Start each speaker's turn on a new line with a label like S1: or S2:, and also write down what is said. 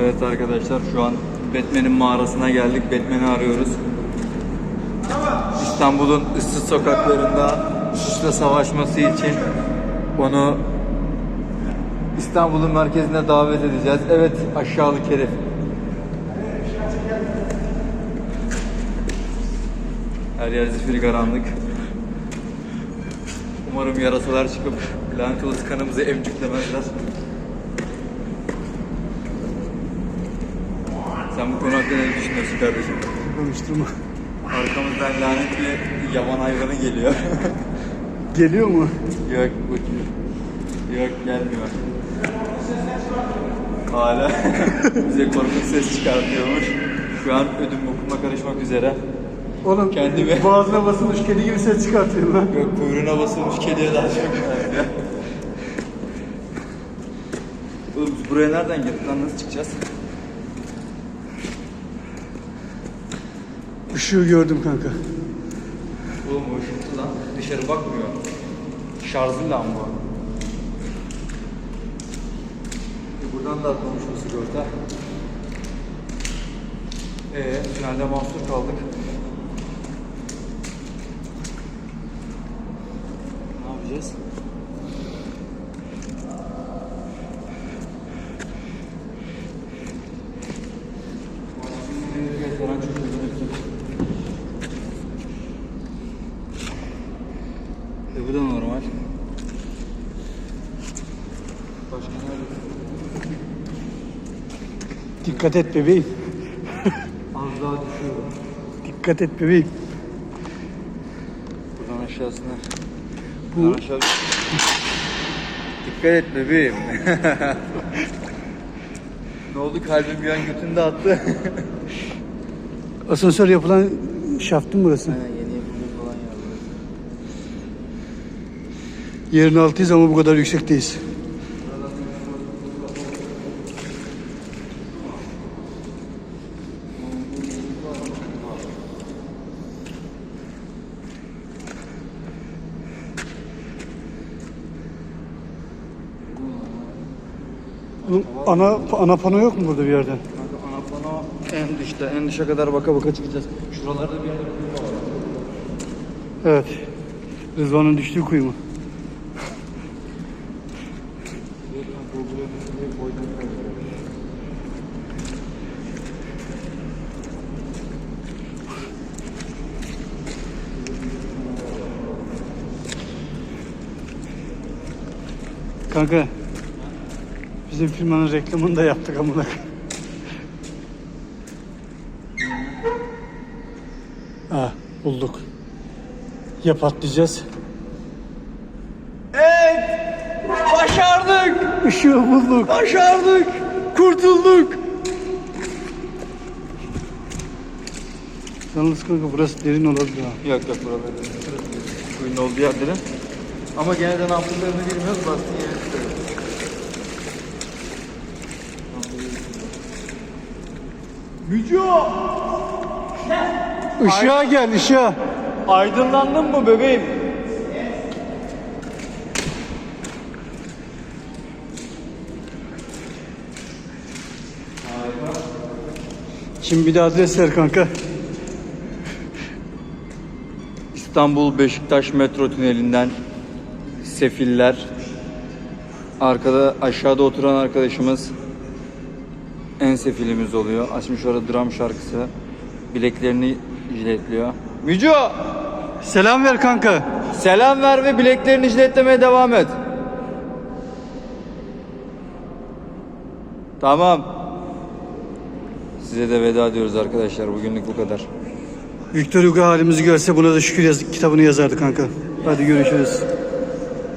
S1: Evet arkadaşlar şu an Batman'in mağarasına geldik. Batman'i arıyoruz. İstanbul'un ıssız sokaklarında suçla savaşması için onu İstanbul'un merkezine davet edeceğiz. Evet aşağılık herif. Her yer zifiri karanlık. Umarım yarasalar çıkıp lanet olası kanımızı emcüklemezler. Sen bu konu hakkında ne düşünüyorsun kardeşim?
S2: Konuşturma.
S1: Arkamızdan lanet bir yaban hayvanı geliyor.
S2: Geliyor mu?
S1: yok bu Yok gelmiyor. Hala bize korkunç ses çıkartıyormuş. Şu an ödüm bokuma karışmak üzere.
S2: Oğlum
S1: Kendimi-
S2: boğazına basılmış kedi gibi ses çıkartıyor lan.
S1: Yok kuyruğuna basılmış kediye daha çok benziyor. Oğlum biz buraya nereden geldik lan nasıl çıkacağız?
S2: Işığı gördüm kanka.
S1: Oğlum o ışıklı lan dışarı bakmıyor. Şarjlı lan bu. E buradan da atlamış bu sigorta. Eee tünelde mahsur kaldık. Ne yapacağız? E bu da normal. Başka?
S2: Dikkat et bebeğim.
S1: Az daha düşüyor.
S2: Dikkat et bebeğim.
S1: Buradan aşağısına.
S2: Bu-
S1: Buradan aşağı... Dikkat et bebeğim. ne oldu kalbim bir an götünde attı.
S2: Asansör yapılan şaftın burası.
S1: Aynen
S2: Yerin altıyız ama bu kadar yüksekteyiz. Oğlum, ana ana pano yok mu burada bir?
S1: Kanka ana pano en dışta, en dışa kadar baka baka çıkacağız. Şuralarda bir yerde kuyu var.
S2: Evet. Rızvan'ın düştüğü kuyu mu? Kanka bizim firmanın reklamını da yaptık amına. Ha bulduk. Ya patlayacağız?
S1: Evet! Başardık!
S2: Işığı bulduk.
S1: Başardık! Kurtulduk!
S2: Yalnız kanka burası derin olabilir ha.
S1: Yok yok buralar. Kuyunun olduğu yerleri. Ama gene de ne yaptıklarını bilmiyoruz. Bastığın yeri tutuyoruz. Müco!
S2: Işığa gel ışığa.
S1: Aydınlandın mı bebeğim?
S2: Şimdi bir de adres ver kanka.
S1: İstanbul Beşiktaş metro tünelinden Sefiller. Arkada aşağıda oturan arkadaşımız en sefilimiz oluyor. Açmış orada dram şarkısı. Bileklerini jiletliyor. Müco!
S2: Selam ver kanka.
S1: Selam ver ve bileklerini jiletlemeye devam et. Tamam. Size de veda diyoruz arkadaşlar. Bugünlük bu kadar.
S2: Victor Hugo halimizi görse buna da şükür yaz kitabını yazardı kanka. Hadi görüşürüz.